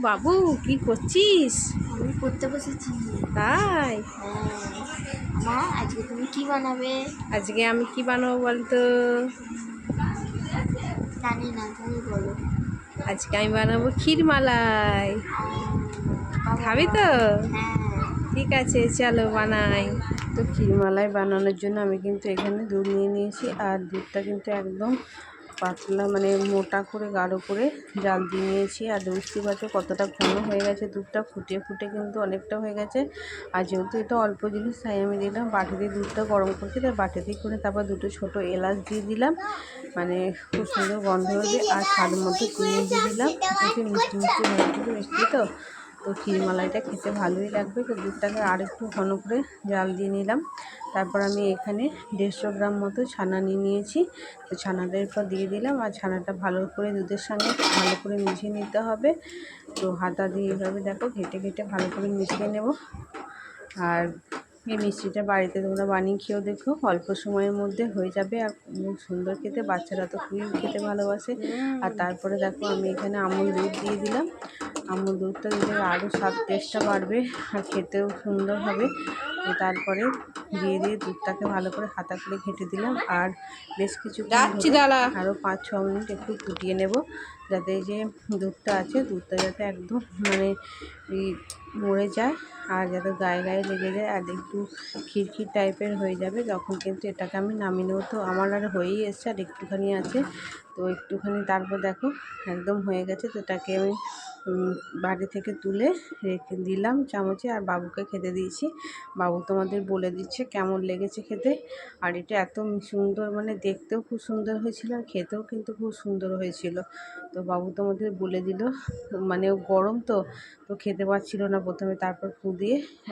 বাবু কি করছিস? আমি পড়তে বসেছি। তাই? হ্যাঁ। মা আজকে তুমি কি বানাবে? আজকে আমি কি বানাবো বলতো? জানি না তুমি বলো। আজকে আমি বানাবো ক্ষীর মালাই। খাবি তো? হ্যাঁ। ঠিক আছে চলো বানাই। তো ক্ষীরমালাই বানানোর জন্য আমি কিন্তু এখানে দুধ নিয়ে নিয়েছি আর দুধটা কিন্তু একদম পাতলা মানে মোটা করে গাঢ় করে জাল দিয়ে নিয়েছি। আর বুঝতেই পারছ কতটা ঘন হয়ে গেছে, দুধটা ফুটে ফুটে কিন্তু অনেকটা হয়ে গেছে। আর যেহেতু এটা অল্প জিনিস, তাই আমি দিলাম বাটিতে দুধটা গরম করছি, তাই বাটিতে করে তারপর দুটো ছোট এলাচ দিয়ে দিলাম। মানে খুব সুন্দর গন্ধ হবে আর স্বাদ মতো চিনি দিয়ে দিলাম। মিষ্টি মিষ্টি হয়ে মিষ্টি তো? তো ক্ষীরমালাইটা খেতে ভালোই লাগবে। তো দুধটাকে আর একটু ঘন করে জাল দিয়ে নিলাম। তারপর আমি এখানে দেড়শো গ্রাম মতো ছানা নিয়ে নিয়েছি। তো ছানাটা এরপর দিয়ে দিলাম আর ছানাটা ভালো করে দুধের সঙ্গে ভালো করে মিশিয়ে নিতে হবে। তো হাতা দিয়ে এভাবে দেখো ঘেটে ঘেটে ভালো করে মিশিয়ে নেব। আর এই মিষ্টিটা বাড়িতে তোমরা বানিয়ে খেয়েও দেখো। অল্প সময়ের মধ্যে হয়ে যাবে আর খুব সুন্দর খেতে। বাচ্চারা তো খুবই খেতে ভালোবাসে। আর তারপরে দেখো আমি এখানে আমুল দুধ দিয়ে দিলাম। আমুল দুধটা দিলে আরও স্বাদ টেস্টটা বাড়বে আর খেতেও সুন্দর হবে। তারপরে দিয়ে দিয়ে দুধটাকে ভালো করে হাতা করে ঘেঁটে দিলাম আর বেশ কিছু আরও পাঁচ ছ মিনিট একটু ফুটিয়ে নেব যাতে যে দুধটা আছে দুধটা যাতে একদম মানে মরে যায় আর যাতে গায়ে গায়ে লেগে যায় আর একটু খিরখির টাইপের হয়ে যাবে। তখন কিন্তু এটাকে আমি নামিয়ে নেব। তো আমার আর হয়েই এসছে আর একটুখানি আছে। তো একটুখানি তারপর দেখো একদম হয়ে গেছে। তো এটাকে আমি বাড়ি থেকে তুলে রেখে দিলাম চামচে আর বাবুকে খেতে দিয়েছি। বাবু তোমাদের বলে দিচ্ছে কেমন লেগেছে খেতে। আর এটা এত সুন্দর মানে দেখতেও খুব সুন্দর হয়েছিল আর খেতেও কিন্তু খুব সুন্দর হয়েছিল। তো বাবু তোমাদের বলে দিল মানে গরম তো তো খেতে পারছিল না প্রথমে, তারপর ফু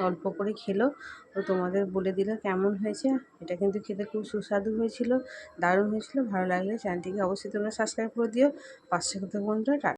অল্প করে খেলো। তো তোমাদের বলে দিল কেমন হয়েছে। এটা কিন্তু খেতে খুব সুস্বাদু হয়েছিল, দারুণ হয়েছিল। ভালো লাগলে চ্যানেলটিকে অবশ্যই তোমরা সাবস্ক্রাইব করে দিও। পাঁচশো কত বন্ধুরা